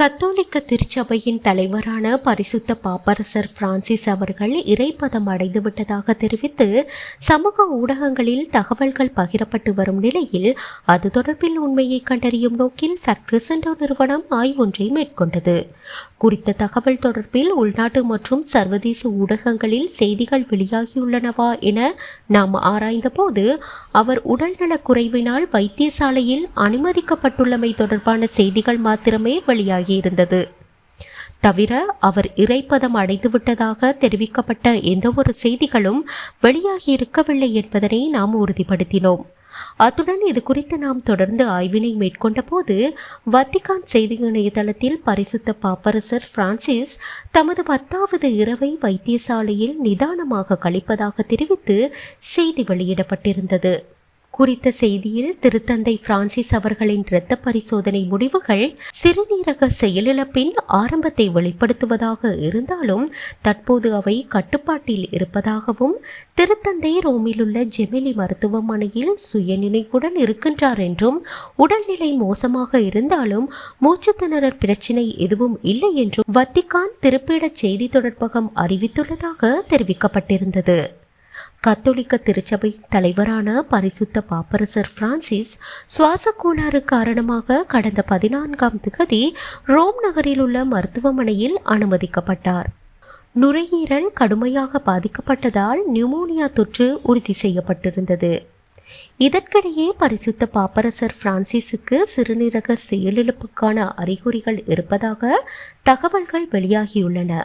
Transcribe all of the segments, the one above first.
கத்தோலிக்க திருச்சபையின் தலைவரான பரிசுத்த பாப்பரசர் பிரான்சிஸ் அவர்கள் இறைப்பதம் அடைந்துவிட்டதாக தெரிவித்து சமூக ஊடகங்களில் தகவல்கள் பகிரப்பட்டு வரும் நிலையில் அது தொடர்பில் உண்மையை கண்டறியும் நோக்கில் ஃபேக்ட்ரிசென்டோ நிறுவனம் ஆய்வொன்றை மேற்கொண்டது. குறித்த தகவல் தொடர்பில் உள்நாட்டு மற்றும் சர்வதேச ஊடகங்களில் செய்திகள் வெளியாகியுள்ளனவா என நாம் ஆராய்ந்தபோது அவர் உடல்நலக் குறைவினால் வைத்தியசாலையில் அனுமதிக்கப்பட்டுள்ளமை தொடர்பான செய்திகள் மாத்திரமே வெளியாகியிருந்தது தவிர அவர் இறைப்பதம் அடைந்துவிட்டதாக தெரிவிக்கப்பட்ட எந்தவொரு செய்திகளும் வெளியாகி இருக்கவில்லை என்பதனை நாம் உறுதிப்படுத்தினோம். அத்துடன் இது குறித்து நாம் தொடர்ந்து ஆய்வினை மேற்கொண்ட போது வத்திகான் செய்தி இணையதளத்தில் பரிசுத்த பாப்பரசர் பிரான்சிஸ் தமது பத்தாவது இரவை வைத்தியசாலையில் நிதானமாக கழிப்பதாக தெரிவித்து செய்தி வெளியிடப்பட்டிருந்தது. குறித்த செய்தியில் திருத்தந்தை பிரான்சிஸ் அவர்களின் இரத்த பரிசோதனை முடிவுகள் சிறுநீரக செயலிழப்பின் ஆரம்பத்தை வெளிப்படுத்துவதாக இருந்தாலும் தற்போது அவை கட்டுப்பாட்டில் இருப்பதாகவும் திருத்தந்தை ரோமிலுள்ள ஜெமிலி மருத்துவமனையில் சுயநினைவுடன் இருக்கின்றார் என்றும் உடல்நிலை மோசமாக இருந்தாலும் மூச்சுத்திணறல் பிரச்சினை எதுவும் இல்லை என்றும் வத்திகான் திருப்பிட செய்தி தொடர்பகம் அறிவித்துள்ளதாக தெரிவிக்கப்பட்டிருந்தது. கத்தோலிக்க திருச்சபை தலைவரான பரிசுத்த பாப்பரசர் பிரான்சிஸ் சுவாச கோளாறு காரணமாக கடந்த பதினான்காம் திகதி ரோம் நகரில் உள்ள மருத்துவமனையில் அனுமதிக்கப்பட்டார். நுரையீரல் கடுமையாக பாதிக்கப்பட்டதால் நியூமோனியா தொற்று உறுதி செய்யப்பட்டிருந்தது. இதற்கிடையே பரிசுத்த பாப்பரசர் பிரான்சிஸுக்கு சிறுநீரக செயலிழப்புக்கான அறிகுறிகள் இருப்பதாக தகவல்கள் வெளியாகியுள்ளன.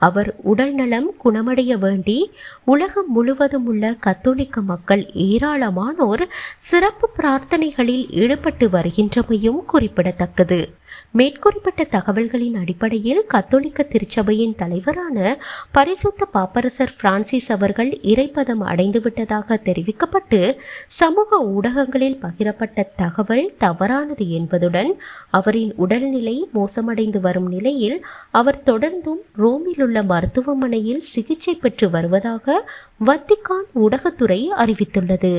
அவர் உடல்நலம் குணமடைய வேண்டி உலகம் முழுவதும் உள்ள கத்தோலிக்க மக்கள் ஏராளமானோர் சிறப்பு பிரார்த்தனைகளில் ஈடுபட்டு வருகின்றமையும் குறிப்பிடத்தக்கது. மேற்குறிப்பிட்ட தகவல்களின் அடிப்படையில் கத்தோலிக்க திருச்சபையின் தலைவரான பரிசுத்த பாப்பரசர் பிரான்சிஸ் அவர்கள் இறைப்பதம் அடைந்துவிட்டதாக தெரிவிக்கப்பட்டு சமூக ஊடகங்களில் பகிரப்பட்ட தகவல் தவறானது என்பதுடன் அவரின் உடல்நிலை மோசமடைந்து வரும் நிலையில் அவர் தொடர்ந்தும் ரோமில் உள்ள மருத்துவமனையில் சிகிச்சை பெற்று வருவதாக வத்திகான் ஊடகத்துறை அறிவித்துள்ளது.